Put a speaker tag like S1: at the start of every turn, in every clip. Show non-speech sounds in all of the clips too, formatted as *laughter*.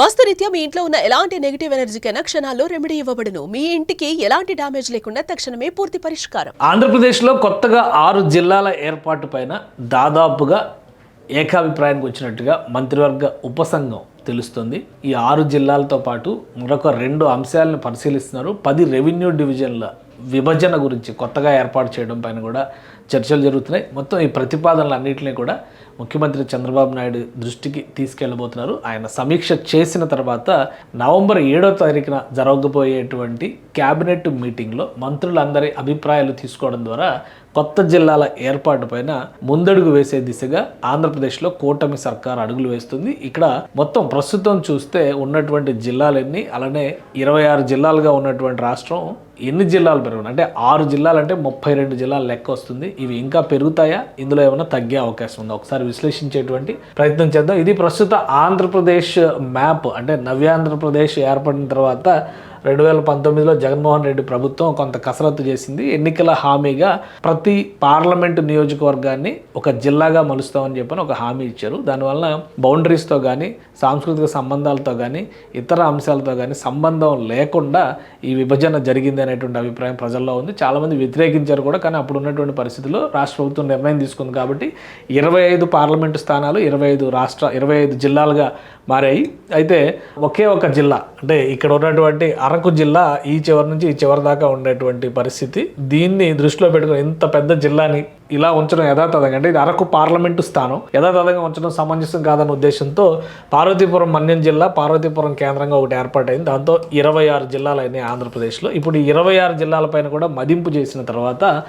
S1: వాస్తురీత్యా మీ ఇంట్లో ఉన్న ఎలాంటి నెగిటివ్ ఎనర్జీకైనా క్షణాల్లో రెమెడీ ఇవ్వబడును. మీ ఇంటికి ఎలాంటి డ్యామేజ్ లేకుండా తక్షణమే పూర్తి పరిష్కారం.
S2: ఆంధ్రప్రదేశ్లో కొత్తగా ఆరు జిల్లాల ఏర్పాటు పైన దాదాపుగా ఏకాభిప్రాయానికి వచ్చినట్టుగా మంత్రివర్గ ఉపసంఘం తెలుస్తుంది. ఈ ఆరు జిల్లాలతో పాటు మరొక రెండు అంశాలను పరిశీలిస్తున్నారు. పది రెవెన్యూ డివిజన్ల విభజన గురించి కొత్తగా ఏర్పాటు చేయడం పైన కూడా చర్చలు జరుగుతున్నాయి. మొత్తం ఈ ప్రతిపాదనలు అన్నింటినీ కూడా ముఖ్యమంత్రి చంద్రబాబు నాయుడు దృష్టికి తీసుకెళ్ళబోతున్నారు. ఆయన సమీక్ష చేసిన తర్వాత నవంబర్ ఏడో తారీఖున జరగబోయేటువంటి క్యాబినెట్ మీటింగ్లో మంత్రులందరి అభిప్రాయాలు తీసుకోవడం ద్వారా కొత్త జిల్లాల ఏర్పాటు పైన ముందడుగు వేసే దిశగా ఆంధ్రప్రదేశ్లో కూటమి సర్కార్ అడుగులు వేస్తుంది. ఇక్కడ మొత్తం ప్రస్తుతం చూస్తే ఉన్నటువంటి జిల్లాలన్నీ అలానే ఇరవై ఆరు జిల్లాలుగా ఉన్నటువంటి రాష్ట్రం ఎన్ని జిల్లాలు పెరుగు అంటే ఆరు జిల్లాలు అంటే ముప్పై రెండు జిల్లాలు లెక్క వస్తుంది. ఇవి ఇంకా పెరుగుతాయా? ఇందులో ఏమైనా తగ్గే అవకాశం ఉందా? ఒకసారి విశ్లేషించేటువంటి ప్రయత్నం చేద్దాం. ఇది ప్రస్తుత ఆంధ్రప్రదేశ్ మ్యాప్ అంటే నవ్యాంధ్రప్రదేశ్ ఏర్పడిన తర్వాత రెండు వేల పంతొమ్మిదిలో జగన్మోహన్ రెడ్డి ప్రభుత్వం కొంత కసరత్తు చేసింది. ఎన్నికల హామీగా ప్రతి పార్లమెంటు నియోజకవర్గాన్ని ఒక జిల్లాగా మలుస్తామని చెప్పని ఒక హామీ ఇచ్చారు. దానివల్ల బౌండరీస్తో కానీ సాంస్కృతిక సంబంధాలతో కానీ ఇతర అంశాలతో కానీ సంబంధం లేకుండా ఈ విభజన జరిగింది అనేటువంటి అభిప్రాయం ప్రజల్లో ఉంది. చాలామంది వ్యతిరేకించారు కూడా కానీ అప్పుడు ఉన్నటువంటి పరిస్థితుల్లో రాష్ట్ర ప్రభుత్వం నిర్ణయం తీసుకుంది కాబట్టి ఇరవై ఐదు పార్లమెంటు స్థానాలు ఇరవై ఐదు రాష్ట్ర ఇరవై ఐదు జిల్లాలుగా మారాయి. అయితే ఒకే ఒక జిల్లా అంటే ఇక్కడ ఉన్నటువంటి అరకు జిల్లా ఈ చివరి నుంచి ఈ చివరి దాకా ఉండేటువంటి పరిస్థితి. దీన్ని దృష్టిలో పెట్టుకుని ఇంత పెద్ద జిల్లాని ఇలా ఉంచడం యథాతథంగా అంటే ఇది అరకు పార్లమెంటు స్థానం. యథాతథంగా ఉంచడం సమంజసం కాదన్న ఉద్దేశంతో పార్వతీపురం మన్యం జిల్లా పార్వతీపురం కేంద్రంగా ఒకటి ఏర్పాటైంది. దాంతో ఇరవై ఆరు జిల్లాలు అయినాయి ఆంధ్రప్రదేశ్లో. ఇప్పుడు ఇరవై ఆరు జిల్లాలపైన కూడా మదింపు చేసిన తర్వాత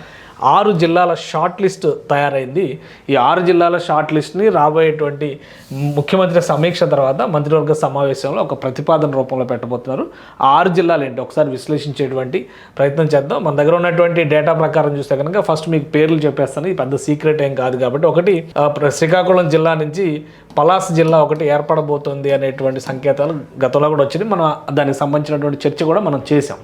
S2: ఆరు జిల్లాల షార్ట్ లిస్ట్ తయారైంది. ఈ ఆరు జిల్లాల షార్ట్ లిస్ట్ని రాబోయేటువంటి ముఖ్యమంత్రి సమీక్ష తర్వాత మంత్రివర్గ సమావేశంలో ఒక ప్రతిపాదన రూపంలో పెట్టబోతున్నారు. ఆరు జిల్లాలు ఏంటి? ఒకసారి విశ్లేషించేటువంటి ప్రయత్నం చేద్దాం. మన దగ్గర ఉన్నటువంటి డేటా ప్రకారం చూస్తే కనుక ఫస్ట్ మీకు పేర్లు చెప్పేస్తాను. ఇది పెద్ద సీక్రెట్ ఏం కాదు కాబట్టి ఒకటి శ్రీకాకుళం జిల్లా నుంచి పలాస్ జిల్లా ఒకటి ఏర్పడబోతుంది అనేటువంటి సంకేతాలు గతంలో కూడా వచ్చింది మనం దానికి సంబంధించినటువంటి చర్చ కూడా మనం చేసాం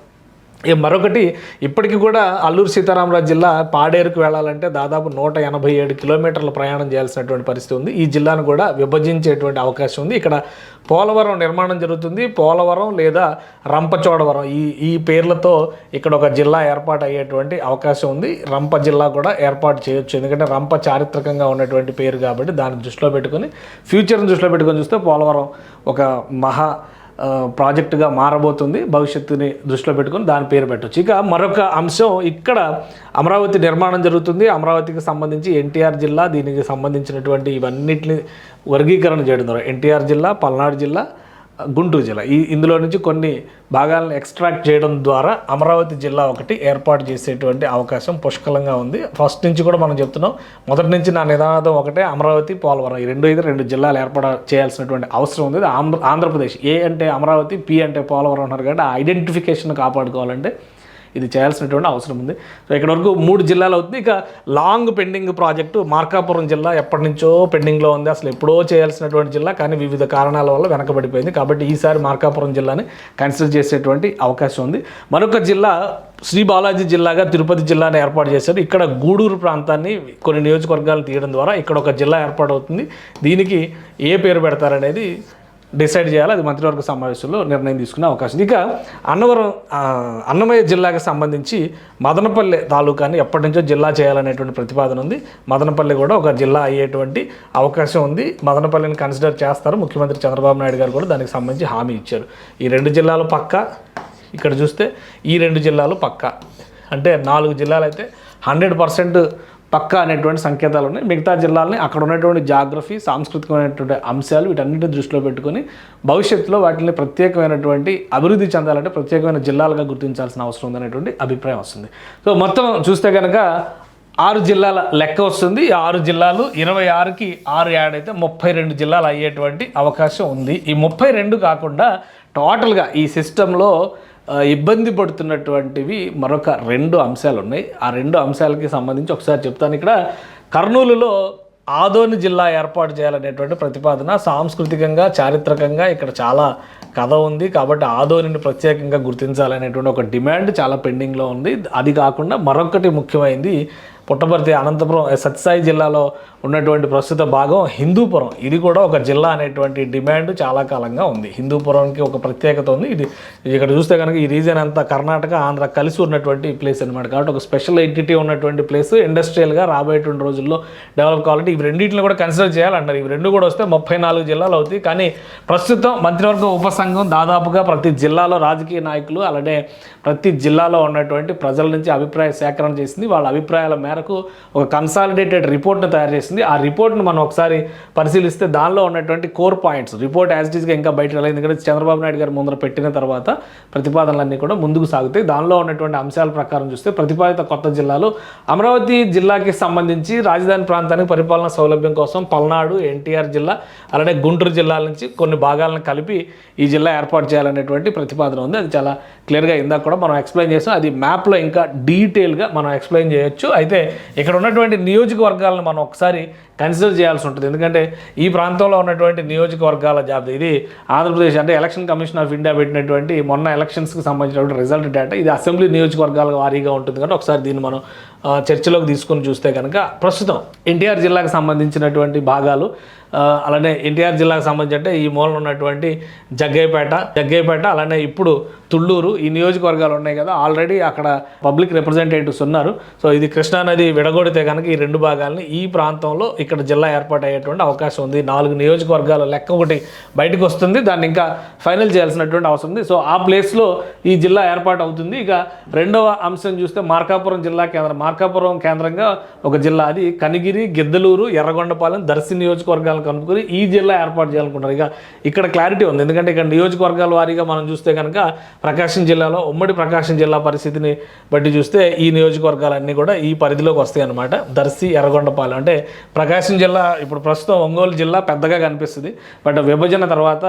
S2: మరొకటి ఇప్పటికీ కూడా అల్లూరు సీతారామరాజు జిల్లా పాడేరుకు వెళ్ళాలంటే దాదాపు నూట ఎనభై ఏడు కిలోమీటర్ల ప్రయాణం చేయాల్సినటువంటి పరిస్థితి ఉంది. ఈ జిల్లాను కూడా విభజించేటువంటి అవకాశం ఉంది. ఇక్కడ పోలవరం నిర్మాణం జరుగుతుంది. పోలవరం లేదా రంపచోడవరం ఈ ఈ పేర్లతో ఇక్కడ ఒక జిల్లా ఏర్పాటు అయ్యేటువంటి అవకాశం ఉంది. రంప జిల్లా కూడా ఏర్పాటు చేయొచ్చు. ఎందుకంటే రంప చారిత్రకంగా ఉన్నటువంటి పేరు కాబట్టి దాన్ని దృష్టిలో పెట్టుకొని ఫ్యూచర్ని దృష్టిలో పెట్టుకొని చూస్తే పోలవరం ఒక మహా ప్రాజెక్టుగా మారబోతుంది. భవిష్యత్తుని దృష్టిలో పెట్టుకొని దాని పేరు పెట్టవచ్చు ఇక మరొక అంశం ఇక్కడ అమరావతి నిర్మాణం జరుగుతుంది. అమరావతికి సంబంధించి ఎన్టీఆర్ జిల్లా దీనికి సంబంధించినటువంటి ఇవన్నిటిని వర్గీకరణ చేయడం ద్వారా. ఎన్టీఆర్ జిల్లా పల్నాడు జిల్లా గుంటూరు జిల్లా. ఈ ఇందులో నుంచి కొన్ని భాగాలను ఎక్స్ట్రాక్ట్ చేయడం ద్వారా అమరావతి జిల్లా ఒకటి ఏర్పాటు చేసేటువంటి అవకాశం పుష్కలంగా ఉంది. ఫస్ట్ నుంచి కూడా మనం చెప్తున్నాం మొదటి నుంచి నా నిదానం ఒకటే అమరావతి పోలవరం ఈ రెండు ఇది రెండు జిల్లాలు ఏర్పాటు చేయాల్సినటువంటి అవసరం ఉంది. ఆంధ్ర ఆంధ్రప్రదేశ్. ఏ అంటే అమరావతి పి అంటే పోలవరం ఉన్నారు కాబట్టి ఆ ఐడెంటిఫికేషన్ కాపాడుకోవాలంటే ఇది చేయాల్సినటువంటి అవసరం ఉంది. సో ఇక్కడ వరకు మూడు జిల్లాలు అవుతుంది ఇక లాంగ్ పెండింగ్ ప్రాజెక్టు మార్కాపురం జిల్లా ఎప్పటి నుంచో పెండింగ్లో ఉంది. అసలు ఎప్పుడో చేయాల్సినటువంటి జిల్లా కానీ వివిధ కారణాల వల్ల వెనకబడిపోయింది. కాబట్టి ఈసారి మార్కాపురం జిల్లాని కన్సిడర్ చేసేటువంటి అవకాశం ఉంది. మరొక జిల్లా శ్రీ బాలాజీ జిల్లాగా తిరుపతి జిల్లాని ఏర్పాటు చేశారు. ఇక్కడ గూడూరు ప్రాంతాన్ని కొన్ని నియోజకవర్గాలు తీయడం ద్వారా ఇక్కడ ఒక జిల్లా ఏర్పాటు అవుతుంది. దీనికి ఏ పేరు పెడతారనేది డిసైడ్ చేయాలి అది మంత్రివర్గ సమావేశంలో నిర్ణయం తీసుకునే అవకాశం. ఇక అన్నవరం అన్నమయ్య జిల్లాకి సంబంధించి మదనపల్లె తాలూకాని ఎప్పటి నుంచో జిల్లా చేయాలనేటువంటి ప్రతిపాదన ఉంది. మదనపల్లి కూడా ఒక జిల్లా అయ్యేటువంటి అవకాశం ఉంది. మదనపల్లిని కన్సిడర్ చేస్తారు. ముఖ్యమంత్రి చంద్రబాబు నాయుడు గారు కూడా దానికి సంబంధించి హామీ ఇచ్చారు. ఈ రెండు జిల్లాలు పక్క. ఇక్కడ చూస్తే ఈ రెండు జిల్లాలు పక్క. అంటే నాలుగు జిల్లాలు అయితే హండ్రెడ్ పర్సెంట్ పక్కా అనేటువంటి సంకేతాలు ఉన్నాయి మిగతా జిల్లాలని అక్కడ ఉన్నటువంటి జాగ్రఫీ సాంస్కృతికమైనటువంటి అంశాలు వీటన్నిటిని దృష్టిలో పెట్టుకొని భవిష్యత్తులో వాటిని ప్రత్యేకమైనటువంటి అభివృద్ధి చెందాలంటే ప్రత్యేకమైన జిల్లాలుగా గుర్తించాల్సిన అవసరం ఉందనేటువంటి అభిప్రాయం వస్తుంది. సో మొత్తం చూస్తే కనుక ఆరు జిల్లాల లెక్క వస్తుంది. ఈ ఆరు జిల్లాలు ఇరవై ఆరుకి ఆరు యాడ్ అయితే ముప్పై రెండు జిల్లాలు అయ్యేటువంటి అవకాశం ఉంది. ఈ ముప్పై రెండు కాకుండా టోటల్గా ఈ సిస్టంలో ఇబ్బంది పడుతున్నటువంటివి మరొక రెండు అంశాలు ఉన్నాయి. ఆ రెండు అంశాలకి సంబంధించి ఒకసారి చెప్తాను. ఇక్కడ కర్నూలులో ఆదోని జిల్లా ఏర్పాటు చేయాలనేటువంటి ప్రతిపాదన సాంస్కృతికంగా చారిత్రకంగా ఇక్కడ చాలా కథ ఉంది. కాబట్టి ఆదోనిని ప్రత్యేకంగా గుర్తించాలనేటువంటి ఒక డిమాండ్ చాలా పెండింగ్లో ఉంది. అది కాకుండా మరొకటి ముఖ్యమైనది పుట్టపర్తి అనంతపురం సత్యసాయి జిల్లాలో ఉన్నటువంటి ప్రస్తుత భాగం హిందూపురం. ఇది కూడా ఒక జిల్లా అనేటువంటి డిమాండ్ చాలా కాలంగా ఉంది. హిందూపురంకి ఒక ప్రత్యేకత ఉంది. ఇది ఇక్కడ చూస్తే కనుక ఈ రీజన్ అంతా కర్ణాటక ఆంధ్ర కలిసి ఉన్నటువంటి ప్లేస్ అనమాట కాబట్టి ఒక స్పెషల్ ఎంటిటీ ఉన్నటువంటి ప్లేస్ ఇండస్ట్రియల్గా రాబోయేటువంటి రోజుల్లో డెవలప్ కావాలంటే ఇవి రెండింటిని కూడా కన్సిడర్ చేయాలన్నారు ఇవి రెండు కూడా వస్తే ముప్పై నాలుగు జిల్లాలు అవుతాయి. కానీ ప్రస్తుతం మంత్రివర్గ ఉపసంఘం దాదాపుగా ప్రతి జిల్లాలో రాజకీయ నాయకులు అలానే ప్రతి జిల్లాలో ఉన్నటువంటి ప్రజల నుంచి అభిప్రాయ సేకరణ చేసింది. వాళ్ళ అభిప్రాయాల మేరకు ఒక కన్సాలిడేటెడ్ రిపోర్ట్ను తయారు చేసింది. ఆ రిపోర్ట్ను మనం ఒకసారి పరిశీలిస్తే దానిలో ఉన్నటువంటి core points report as it ఈస్గా ఇంకా బయట రాలేదు. ఎందుకంటే చంద్రబాబు నాయుడు గారు ముందర పెట్టిన తర్వాత ప్రతిపాదనలన్నీ కూడా ముందుకు సాగుతాయి. దానిలో ఉన్నటువంటి అంశాల ప్రకారం చూస్తే ప్రతిపాదిత కొత్త జిల్లాలు అమరావతి జిల్లాకి సంబంధించి రాజధాని ప్రాంతానికి పరిపాలన సౌలభ్యం కోసం పల్నాడు ఎన్టీఆర్ జిల్లా అలానే గుంటూరు జిల్లాల నుంచి కొన్ని భాగాలను కలిపి ఈ జిల్లా ఏర్పాటు చేయాలనేటువంటి ప్రతిపాదన ఉంది. అది చాలా క్లియర్గా ఇందాక కూడా మనం ఎక్స్ప్లెయిన్ చేసాం. అది మ్యాప్లో ఇంకా డీటెయిల్గా మనం ఎక్స్ప్లెయిన్ చేయొచ్చు. అయితే ఇక్కడ ఉన్నటువంటి నియోజకవర్గాలను మనం ఒకసారి కన్సిడర్ చేయాల్సి ఉంటుంది. ఎందుకంటే ఈ ప్రాంతంలో ఉన్నటువంటి నియోజకవర్గాల జాబితా ఇది ఆంధ్రప్రదేశ్ అంటే ఎలక్షన్ కమిషన్ ఆఫ్ ఇండియా పెట్టినటువంటి మొన్న ఎలక్షన్స్కి సంబంధించినటువంటి రిజల్ట్ డేటా ఇది అసెంబ్లీ నియోజకవర్గాల వారీగా ఉంటుంది. కాబట్టి ఒకసారి దీన్ని మనం చర్చలోకి తీసుకొని చూస్తే కనుక ప్రస్తుతం ఎన్టీఆర్ జిల్లాకు సంబంధించినటువంటి భాగాలు అలానే ఎన్టీఆర్ జిల్లాకు సంబంధించి అంటే ఈ మూలన ఉన్నటువంటి జగ్గైపేట జగ్గైపేట అలానే ఇప్పుడు తుళ్ళూరు ఈ నియోజకవర్గాలు ఉన్నాయి కదా ఆల్రెడీ అక్కడ పబ్లిక్ రిప్రజెంటేటివ్స్ ఉన్నారు. సో ఇది కృష్ణానది విడగొడితే కనుక ఈ రెండు భాగాలని ఈ ప్రాంతంలో ఇక్కడ జిల్లా ఏర్పాటు అయ్యేటువంటి అవకాశం ఉంది. నాలుగు నియోజకవర్గాల లెక్క ఒకటి బయటకు వస్తుంది. దాన్ని ఇంకా ఫైనల్ చేయాల్సినటువంటి అవసరం ఉంది. సో ఆ ప్లేస్లో ఈ జిల్లా ఏర్పాటు అవుతుంది ఇక రెండవ అంశం చూస్తే మార్కాపురం జిల్లా కేంద్రం. మార్కాపురం కేంద్రంగా ఒక జిల్లా. అది కనిగిరి గిద్దలూరు ఎర్రగొండపాలెం దర్శి నియోజకవర్గాలు కనుక్కొని ఈ జిల్లా ఏర్పాటు చేయాలనుకుంటారు ఇక ఇక్కడ క్లారిటీ ఉంది. ఎందుకంటే ఇక్కడ నియోజకవర్గాల వారీగా మనం చూస్తే కనుక ప్రకాశం జిల్లాలో ఉమ్మడి ప్రకాశం జిల్లా పరిస్థితిని బట్టి చూస్తే ఈ నియోజకవర్గాలన్నీ కూడా ఈ పరిధిలోకి వస్తాయి అన్నమాట దర్శి ఎర్రగొండపాలెం అంటే ప్రకాశం జిల్లా ఇప్పుడు ప్రస్తుతం ఒంగోలు జిల్లా పెద్దగా కనిపిస్తుంది. బట్ విభజన తర్వాత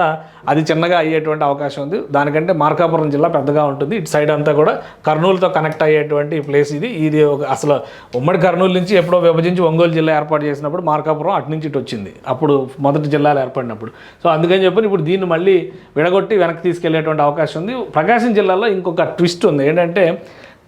S2: అది చిన్నగా అయ్యేటువంటి అవకాశం ఉంది. దానికంటే మార్కాపురం జిల్లా పెద్దగా ఉంటుంది. ఇటు సైడ్ అంతా కూడా కర్నూలుతో కనెక్ట్ అయ్యేటువంటి ప్లేస్ ఇది. ఇది ఒక అసలు ఉమ్మడి కర్నూలు నుంచి ఎప్పుడో విభజించి ఒంగోలు జిల్లా ఏర్పాటు చేసినప్పుడు మార్కాపురం అటు నుంచి ఇటు వచ్చింది. అప్పుడు మొదటి జిల్లాలు ఏర్పడినప్పుడు. సో అందుకని చెప్పి ఇప్పుడు దీన్ని మళ్ళీ విడగొట్టి వెనక్కి తీసుకెళ్ళేటువంటి అవకాశం ఉంది. ప్రకాశం జిల్లాలో ఇంకొక ట్విస్ట్ ఉంది. ఏంటంటే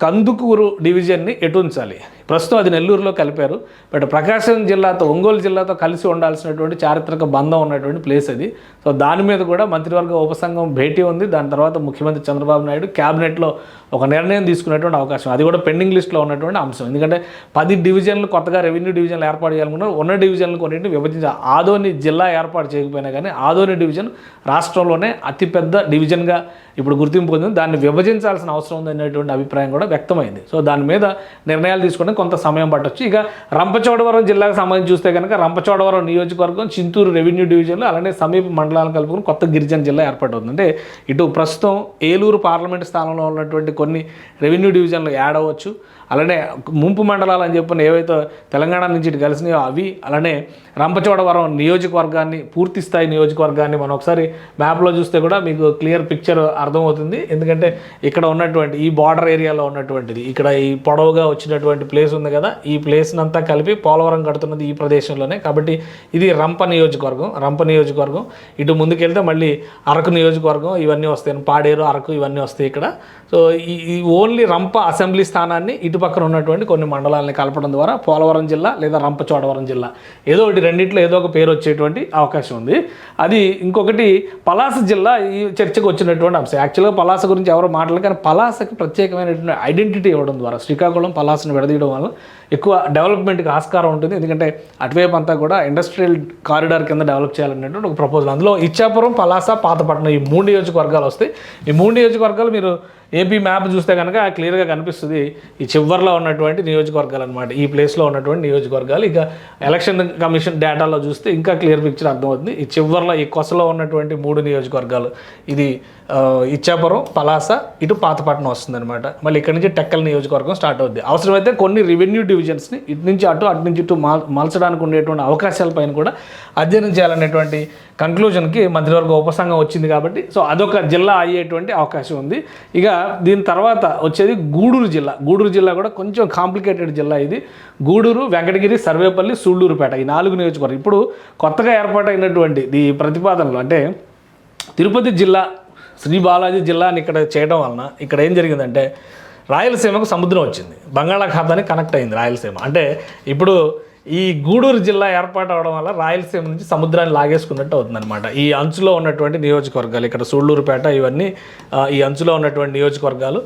S2: కందుకూరు డివిజన్ని ఎటు ఉంచాలి? ప్రస్తుతం అది నెల్లూరులో కలిపారు. బట్ ప్రకాశం జిల్లాతో ఒంగోలు జిల్లాతో కలిసి ఉండాల్సినటువంటి చారిత్రక బంధం ఉన్నటువంటి ప్లేస్ అది. సో దాని మీద కూడా మంత్రివర్గ ఉపసంఘం భేటీ ఉంది. దాని తర్వాత ముఖ్యమంత్రి చంద్రబాబు నాయుడు క్యాబినెట్లో ఒక నిర్ణయం తీసుకునేటువంటి అవకాశం. అది కూడా పెండింగ్ లిస్ట్లో ఉన్నటువంటి అంశం. ఎందుకంటే పది డివిజన్లు కొత్తగా రెవెన్యూ డివిజన్లు ఏర్పాటు చేయాలనుకున్నారు ఉన్న డివిజన్లు కొన్నింటిని విభజించాలి ఆదోని జిల్లా ఏర్పాటు చేయకపోయినా కానీ ఆదోని డివిజన్ రాష్ట్రంలోనే అతిపెద్ద డివిజన్గా ఇప్పుడు గుర్తింపు పొందింది. దాన్ని విభజించాల్సిన అవసరం ఉంది అనేటువంటి అభిప్రాయం కూడా వ్యక్తమైంది. సో దాని మీద నిర్ణయాలు తీసుకోవడం కొంత సమయం పట్టవచ్చు ఇక రంపచోడవరం జిల్లాకు సంబంధించి చూస్తే కనుక రంపచోడవరం నియోజకవర్గం చింతూరు రెవెన్యూ డివిజన్లో అలానే సమీప మండలాలను కలుపుకుని కొత్త గిరిజన జిల్లా ఏర్పడుతుంది అంటే ఇటు ప్రస్తుతం ఏలూరు పార్లమెంట్ స్థానంలో ఉన్నటువంటి కొన్ని రెవెన్యూ డివిజన్లు యాడ్ అవ్వచ్చు. అలానే ముంపు మండలాలు అని చెప్పిన ఏవైతే తెలంగాణ నుంచి ఇటు కలిసినాయో అవి అలానే రంపచోడవరం నియోజకవర్గాన్ని పూర్తి స్థాయి నియోజకవర్గాన్ని మనం ఒకసారి మ్యాప్లో చూస్తే కూడా మీకు క్లియర్ పిక్చర్ అర్థమవుతుంది. ఎందుకంటే ఇక్కడ ఉన్నటువంటి ఈ బార్డర్ ఏరియాలో ఉన్నటువంటిది ఇక్కడ ఈ పొడవుగా వచ్చినటువంటి ప్లేస్ ఉంది కదా ఈ ప్లేస్నంతా కలిపి పోలవరం కడుతున్నది ఈ ప్రదేశంలోనే. కాబట్టి ఇది రంప నియోజకవర్గం రంప నియోజకవర్గం. ఇటు ముందుకెళ్తే మళ్ళీ అరకు నియోజకవర్గం ఇవన్నీ వస్తాయి. పాడేరు అరకు ఇవన్నీ వస్తాయి ఇక్కడ. సో ఈ ఓన్లీ రంప అసెంబ్లీ స్థానాన్ని ఇటు పక్కన ఉన్నటువంటి కొన్ని మండలాలని కలపడం ద్వారా పోలవరం జిల్లా లేదా రంపచోడవరం జిల్లా ఏదో ఒకటి రెండింటిలో ఏదో ఒక పేరు వచ్చేటువంటి అవకాశం ఉంది. అది ఇంకొకటి పలాస జిల్లా ఈ చర్చకు వచ్చినటువంటి అంశం. యాక్చువల్గా పలాస గురించి ఎవరు మాట్లాడలేదు కానీ పలాసకి ప్రత్యేకమైనటువంటి ఐడెంటిటీ ఇవ్వడం ద్వారా శ్రీకాకుళం పలాసను విడదీయడం వల్ల ఎక్కువ డెవలప్మెంట్కి ఆస్కారం ఉంటుంది. ఎందుకంటే అటువైపు అంతా కూడా ఇండస్ట్రియల్ కారిడార్ కింద డెవలప్ చేయాలనేటువంటి ఒక ప్రపోజల్. అందులో ఇచ్చాపురం పలాస పాతపట్నం ఈ మూడు నియోజకవర్గాలు వస్తాయి. ఈ మూడు నియోజకవర్గాలు మీరు ఏపీ మ్యాప్ చూస్తే కనుక క్లియర్గా కనిపిస్తుంది. ఈ చివరిలో ఉన్నటువంటి నియోజకవర్గాలు అనమాట ఈ ప్లేస్లో ఉన్నటువంటి నియోజకవర్గాలు. ఇక ఎలక్షన్ కమిషన్ డేటాలో చూస్తే ఇంకా క్లియర్ పిక్చర్ అర్థమవుతుంది. ఈ చివరిలో ఈ కొసలో ఉన్నటువంటి మూడు నియోజకవర్గాలు. ఇది ఇచ్చాపురం పలాస ఇటు పాతపట్నం వస్తుందన్నమాట. మళ్ళీ ఇక్కడ నుంచి టెక్కల నియోజకవర్గం స్టార్ట్ అవుద్ది. అవసరమైతే కొన్ని రెవెన్యూ డివిజన్స్ని ఇటు నుంచి అటు అటు నుంచి ఇటు మా మలచడానికి ఉండేటువంటి అవకాశాలపైన కూడా అధ్యయనం చేయాలనేటువంటి కంక్లూజన్కి మంత్రివర్గ ఉపసంఘం వచ్చింది కాబట్టి సో అదొక జిల్లా అయ్యేటువంటి అవకాశం ఉంది. ఇక దీని తర్వాత వచ్చేది గూడూరు జిల్లా. గూడూరు జిల్లా కూడా కొంచెం కాంప్లికేటెడ్ జిల్లా ఇది. గూడూరు వెంకటగిరి సర్వేపల్లి సూళ్ళూరుపేట ఈ నాలుగు నియోజకవర్గం. ఇప్పుడు కొత్తగా ఏర్పాటైనటువంటి ఈ ప్రతిపాదనలు అంటే తిరుపతి జిల్లా శ్రీ బాలాజీ జిల్లాని ఇక్కడ చేయడం వలన ఇక్కడ ఏం జరిగిందంటే రాయలసీమకు సముద్రం వచ్చింది. బంగాళాఖాతానికి కనెక్ట్ అయింది రాయలసీమ. అంటే ఇప్పుడు ఈ గూడూరు జిల్లా ఏర్పాటు అవడం వల్ల రాయలసీమ నుంచి సముద్రాన్ని లాగేసుకున్నట్టు అవుతుందన్నమాట. ఈ అంచులో ఉన్నటువంటి నియోజకవర్గాలు ఇక్కడ సూళ్ళూరుపేట ఇవన్నీ ఈ అంచులో ఉన్నటువంటి నియోజకవర్గాలు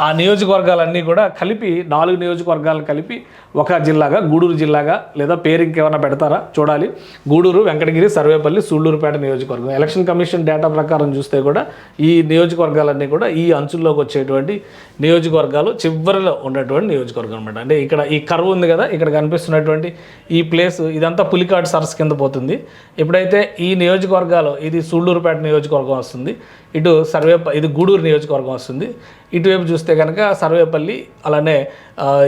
S2: ఆ- నియోజకవర్గాలన్నీ కూడా కలిపి నాలుగు నియోజకవర్గాలు కలిపి ఒక జిల్లాగా గూడూరు జిల్లాగా లేదా పేరు ఇంకేమైనా పెడతారా? చూడాలి. గూడూరు వెంకటగిరి సర్వేపల్లి సూళ్ళూరుపేట నియోజకవర్గం. ఎలక్షన్ కమిషన్ డేటా ప్రకారం చూస్తే కూడా ఈ నియోజకవర్గాలన్నీ కూడా ఈ అంచుల్లోకి వచ్చేటువంటి నియోజకవర్గాలు చివరిలో ఉన్నటువంటి నియోజకవర్గం అనమాట అంటే ఇక్కడ ఈ కరువు ఉంది కదా ఇక్కడ ఉన్నటువంటి ఈ ప్లేస్ ఇదంతా పులికాటు సరస్ కింద పోతుంది. ఎప్పుడైతే ఈ నియోజకవర్గాలు ఇది సూళ్ళూరుపేట నియోజకవర్గం వస్తుంది ఇటు సర్వే ఇది గూడూరు నియోజకవర్గం వస్తుంది. ఇటువైపు చూస్తే కనుక సర్వేపల్లి అలానే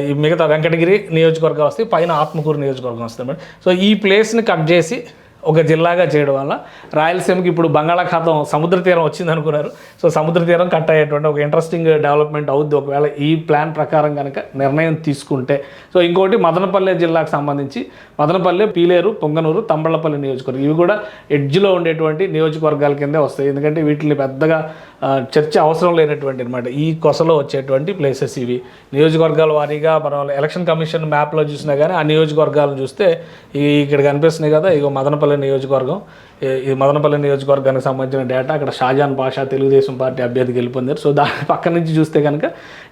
S2: ఈ మిగతా వెంకటగిరి నియోజకవర్గం వస్తే పైన ఆత్మకూరు నియోజకవర్గం వస్తుంది. సో ఈ ప్లేస్ని కట్ చేసి ఒక జిల్లాగా చేయడం వల్ల రాయలసీమకి ఇప్పుడు బంగాళాఖాతం సముద్ర తీరం వచ్చింది అనుకున్నారు సో సముద్ర తీరం కట్ అయ్యేటువంటి ఒక ఇంట్రెస్టింగ్ డెవలప్మెంట్ అవుద్ది. ఒకవేళ ఈ ప్లాన్ ప్రకారం కనుక నిర్ణయం తీసుకుంటే. సో ఇంకోటి మదనపల్లె జిల్లాకు సంబంధించి మదనపల్లె పీలేరు పొంగనూరు తంబళ్ళపల్లి నియోజకవర్గం. ఇవి కూడా ఎడ్జ్లో ఉండేటువంటి నియోజకవర్గాల కిందే వస్తాయి. ఎందుకంటే వీటిని పెద్దగా చర్చ అవసరం లేనటువంటి అనమాట ఈ కొసలో వచ్చేటువంటి ప్లేసెస్ ఇవి. నియోజకవర్గాల వారీగా మనం ఎలక్షన్ కమిషన్ మ్యాప్లో చూసినా కానీ ఆ నియోజకవర్గాలను చూస్తే ఇక్కడ కనిపిస్తున్నాయి కదా ఇగో మదనపల్లి నియోజకవర్గం. ఈ- ఈ మదనపల్లి నియోజకవర్గానికి సంబంధించిన డేటా అక్కడ షాజాన్ పాషా తెలుగుదేశం పార్టీ అభ్యర్థి గెలుపొందారు. సో దాని *laughs* పక్క నుంచి చూస్తే కనుక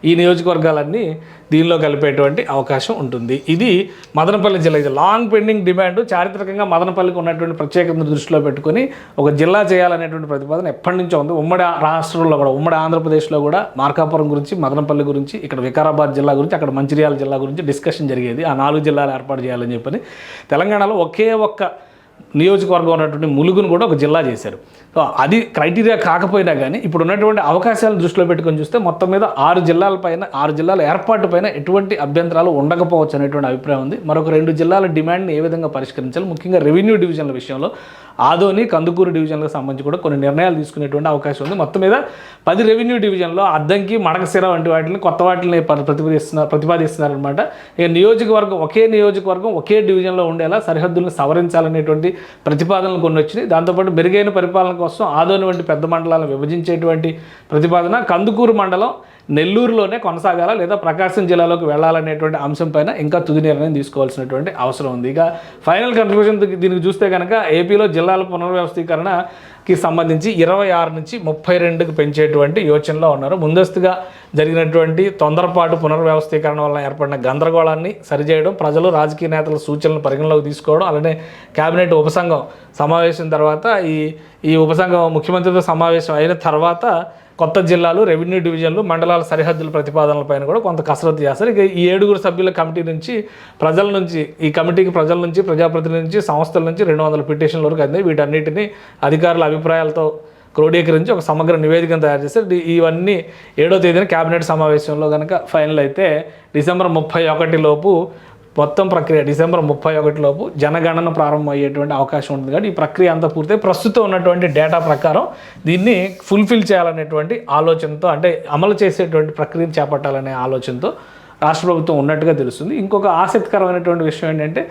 S2: ఈ నియోజకవర్గాలన్నీ దీనిలో కలిపేటువంటి అవకాశం ఉంటుంది. ఇది మదనపల్లి జిల్లా. ఇది లాంగ్ పెండింగ్ డిమాండ్ చారిత్రకంగా మదనపల్లికి ఉన్నటువంటి ప్రత్యేకతను దృష్టిలో పెట్టుకొని ఒక జిల్లా చేయాలనేటువంటి ప్రతిపాదన ఎప్పటి నుంచో ఉంది. ఉమ్మడి రాష్ట్రంలో కూడా ఉమ్మడి ఆంధ్రప్రదేశ్లో కూడా మార్కాపురం గురించి మదనపల్లి గురించి ఇక్కడ వికారాబాద్ జిల్లా గురించి అక్కడ మంచిర్యాల జిల్లా గురించి డిస్కషన్ జరిగేది. ఆ నాలుగు జిల్లాలు ఏర్పాటు చేయాలని చెప్పని తెలంగాణలో ఒకే ఒక్క నియోజకవర్గం ఉన్నటువంటి ములుగును కూడా ఒక జిల్లా చేశారు. సో అది క్రైటీరియా కాకపోయినా కానీ ఇప్పుడు ఉన్నటువంటి అవకాశాలను దృష్టిలో పెట్టుకొని చూస్తే మొత్తం మీద ఆరు జిల్లాల పైన ఆరు జిల్లాల ఏర్పాటు పైన ఎటువంటి అభ్యంతరాలు ఉండకపోవచ్చు అనేటువంటి అభిప్రాయం ఉంది. మరొక రెండు జిల్లాల డిమాండ్ని ఏ విధంగా పరిష్కరించాలి? ముఖ్యంగా రెవెన్యూ డివిజన్ల విషయంలో ఆదోని కందుకూరు డివిజన్లకు సంబంధించి కూడా కొన్ని నిర్ణయాలు తీసుకునేటువంటి అవకాశం ఉంది. మొత్తం మీద పది రెవెన్యూ డివిజన్లో అద్దంకి మడకశిర వంటి వాటిని కొత్త వాటిని ప్రతిపాదిస్తున్నారు ప్రతిపాదిస్తున్నారనమాట ఇక నియోజకవర్గం ఒకే నియోజకవర్గం ఒకే డివిజన్లో ఉండేలా సరిహద్దులను సవరించాలనేటువంటి ప్రతిపాదనలు కొన్ని వచ్చినాయి. దాంతోపాటు మెరుగైన పరిపాలన కోసం ఆదోని వంటి పెద్ద మండలాలను విభజించేటువంటి ప్రతిపాదన కందుకూరు మండలం నెల్లూరులోనే కొనసాగాల లేదా ప్రకాశం జిల్లాలోకి వెళ్ళాలనేటువంటి అంశం పైన ఇంకా తుది నిర్ణయం తీసుకోవాల్సినటువంటి అవసరం ఉంది. ఇక ఫైనల్ కన్క్లూజన్ దీనికి చూస్తే కనుక ఏపీలో జిల్లాల పునర్వ్యవస్థీకరణకి సంబంధించి ఇరవై ఆరు నుంచి ముప్పై రెండుకు పెంచేటువంటి యోచనలో ఉన్నారు. ముందస్తుగా జరిగినటువంటి తొందరపాటు పునర్వ్యవస్థీకరణ వల్ల ఏర్పడిన గందరగోళాన్ని సరిచేయడం ప్రజలు రాజకీయ నేతల సూచనలు పరిగణలోకి తీసుకోవడం అలానే కేబినెట్ ఉపసంఘం సమావేశం తర్వాత ఈ ఈ ఉపసంఘం ముఖ్యమంత్రితో సమావేశం అయిన తర్వాత కొత్త జిల్లాలు రెవెన్యూ డివిజన్లు మండలాల సరిహద్దుల ప్రతిపాదనలపైన కూడా కొంత కసరత్తు చేస్తారు. ఇక ఈ ఏడుగురు సభ్యుల కమిటీ నుంచి ప్రజల నుంచి ఈ కమిటీకి ప్రజల నుంచి ప్రజాప్రతినిధుల నుంచి సంస్థల నుంచి రెండు వందల పిటిషన్ల వరకు అంది వీటన్నిటిని అధికారుల అభిప్రాయాలతో క్రోడీకరించి ఒక సమగ్ర నివేదికను తయారు చేస్తారు ఇవన్నీ ఏడో తేదీన కేబినెట్ సమావేశంలో కనుక ఫైనల్ అయితే డిసెంబర్ ముప్పై ఒకటి లోపు మొత్తం ప్రక్రియ డిసెంబర్ ముప్పై ఒకటి లోపు జనగణన ప్రారంభం అయ్యేటువంటి అవకాశం ఉంటుంది కాబట్టి ఈ ప్రక్రియ అంతా పూర్తయి ప్రస్తుతం ఉన్నటువంటి డేటా ప్రకారం దీన్ని ఫుల్ఫిల్ చేయాలనేటువంటి ఆలోచనతో అంటే అమలు చేసేటువంటి ప్రక్రియను చేపట్టాలనే ఆలోచనతో రాష్ట్ర ప్రభుత్వం ఉన్నట్టుగా తెలుస్తుంది. ఇంకొక ఆసక్తికరమైనటువంటి విషయం ఏంటంటే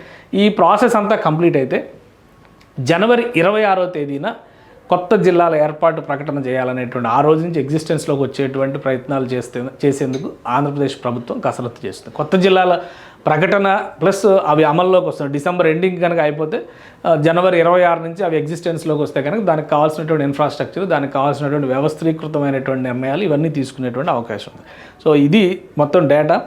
S2: ఈ ప్రాసెస్ అంతా కంప్లీట్ అయితే జనవరి ఇరవై ఆరో తేదీన కొత్త జిల్లాల ఏర్పాటు ప్రకటన చేయాలనేటువంటి ఆ రోజు నుంచి ఎగ్జిస్టెన్స్లోకి వచ్చేటువంటి ప్రయత్నాలు చేస్తే చేసేందుకు ఆంధ్రప్రదేశ్ ప్రభుత్వం కసరత్తు చేస్తుంది. కొత్త జిల్లాల ప్రకటన ప్లస్ అవి అమల్లోకి వస్తున్నాయి. డిసెంబర్ ఎండింగ్ కనుక అయిపోతే జనవరి ఇరవై ఆరు నుంచి అవి ఎగ్జిస్టెన్స్లోకి వస్తే కనుక దానికి కావాల్సినటువంటి ఇన్ఫ్రాస్ట్రక్చర్ దానికి కావాల్సినటువంటి వ్యవస్థీకృతమైనటువంటి నిర్ణయాలు ఇవన్నీ తీసుకునేటువంటి అవకాశం ఉంది. సో ఇది మొత్తం డేటా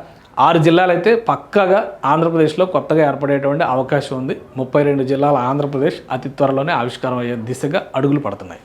S2: ఆరు జిల్లాలు అయితే పక్కాగా ఆంధ్రప్రదేశ్లో కొత్తగా ఏర్పడేటువంటి అవకాశం ఉంది. ముప్పై రెండు జిల్లాల ఆంధ్రప్రదేశ్ అతి త్వరలోనే ఆవిష్కారం అయ్యే దిశగా అడుగులు పడుతున్నాయి.